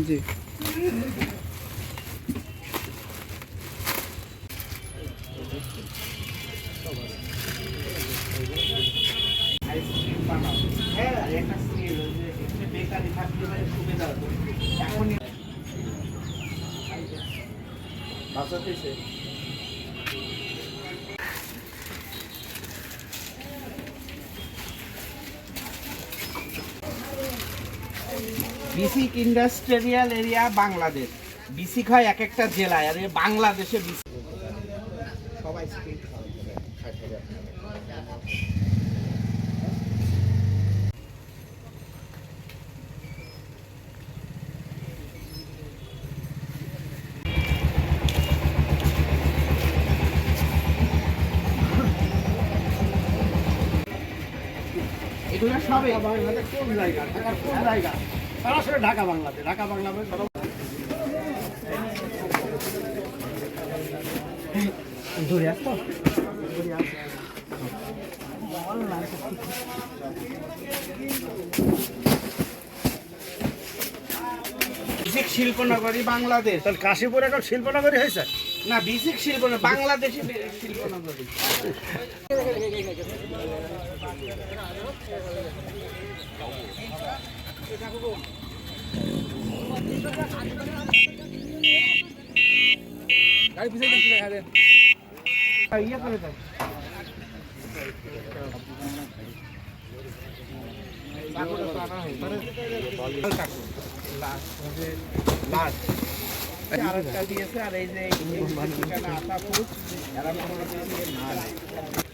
জি ice cream বানাও হ্যাঁ একটা বিসিক ইন্ডাস্ট্রিয়াল এরিয়া বাংলাদেশ। বিসিক হয় এক একটা জেলায়, আর বাংলাদেশে বিসিক। সবাই কোন জায়গা? কোন জায়গা? সরাসরি ঢাকা বাংলাদেশ ঢাকা বাংলাদেশ দূরে আসতো শিল্পনগরী বাংলাদেশ। তাহলে কাশীপুর এখন শিল্পনগরী হয়েছে? না বিসিক শিল্পনগরী বাংলাদেশে শিল্পনগরী। দিয়েছে আর এই যে আটা ফুট এরা মনে হচ্ছে না।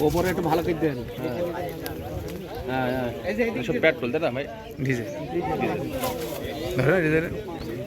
ওপরে একটু ভালো করে দেন হ্যাঁ হ্যাঁ। পেট্রোল দাদা ভাই? ডিজেল। ধরো ডিজেল।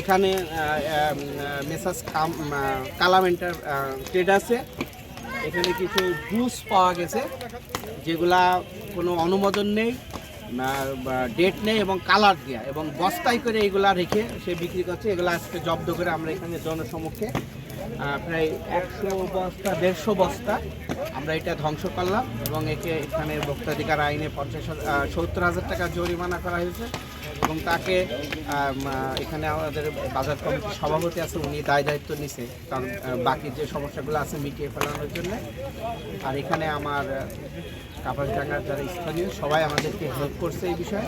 এখানে মেসাস কালামেন্টার ট্রেড আছে। এখানে কিছু জুস পাওয়া গেছে, যেগুলা কোনো অনুমোদন নেই ডেট নেই এবং কালার দেওয়া এবং বস্তায় করে এগুলা রেখে সে বিক্রি করছে। এগুলো আজকে জব্দ করে আমরা এখানে জনসমক্ষে প্রায় একশো বস্তা, দেড়শো বস্তা আমরা এটা ধ্বংস করলাম এবং একে এখানে ভোক্তাধিকার আইনে পঞ্চাশ সত্তর হাজার টাকা জরিমানা করা হয়েছে। এবং তাকে এখানে আমাদের বাজার কমিটির সভাপতি আছে, উনি দায় দায়িত্ব নিছে। কারণ বাকি যে সমস্যাগুলো আছে, মিটিয়ে ফেলানোর জন্য। আর এখানে আমার কাপাসডাঙ্গার যারা স্থানীয়, সবাই আমাদেরকে হেল্প করছে এই বিষয়ে।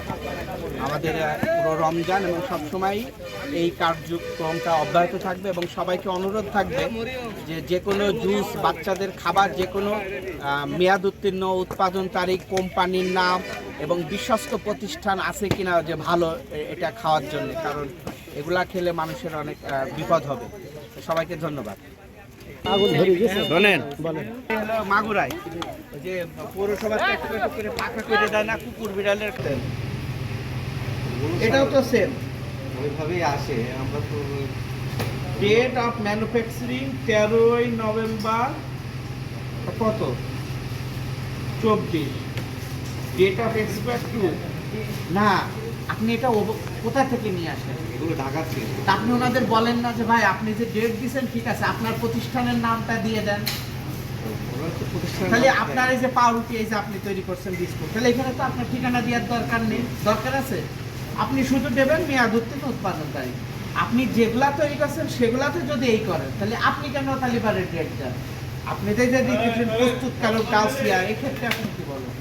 আমাদের পুরো রমজান এবং সবসময় এই কার্যক্রমটা অব্যাহত থাকবে এবং সবাইকে অনুরোধ থাকবে যে যে কোনো জুস বাচ্চাদের খাবার যে কোনো মেয়াদ উত্তীর্ণ উৎপাদন তারিখ কোম্পানির নাম এবং বিশ্বস্ত প্রতিষ্ঠান আছে কিনা যে ভালো এটা খাওয়ার জন্য কারণ এগুলা খেলে মানুষের অনেক বিপদ হবে। সবাইকে ধন্যবাদ। আগুন ধরে গেছে? বলেন। ওই যে পৌরসভা করে পাকা করে দেয় না কুকুর বিড়ালের তেল। এটাও তো সেম ওইভাবেই আসে আমরা তো ডেট অফ ম্যানুফ্যাকচারিং তেরোই নভেম্বর কত? চব্বিশ। ডেট অফ এক্সপায়ার টু না আপনি এটা কোথা থেকে নিয়ে আসেন এগুলো ঢাকা তা আপনি ওনাদের বলেন না যে ভাই আপনি যে ডেট দিয়েছেন ঠিক আছে আপনার প্রতিষ্ঠানের নামটা দিয়ে দেন। তাহলে আপনার এই যে পাউরুটি এই যে আপনি তৈরি করছেন বিস্কুট তাহলে এখানে তো আপনার ঠিকানা দেওয়ার দরকার নেই। দরকার আছে? আপনি শুধু দেবেন মেয়াদ উত্তীর্ণ উৎপাদন তাই আপনি যেগুলা তৈরি করছেন সেগুলাতে যদি এই করেন তাহলে আপনি কেন তালিবারের ডেট দেন? আপনি তো যে প্রস্তুতকারক কালসিয়া এক্ষেত্রে আপনি কি বলেন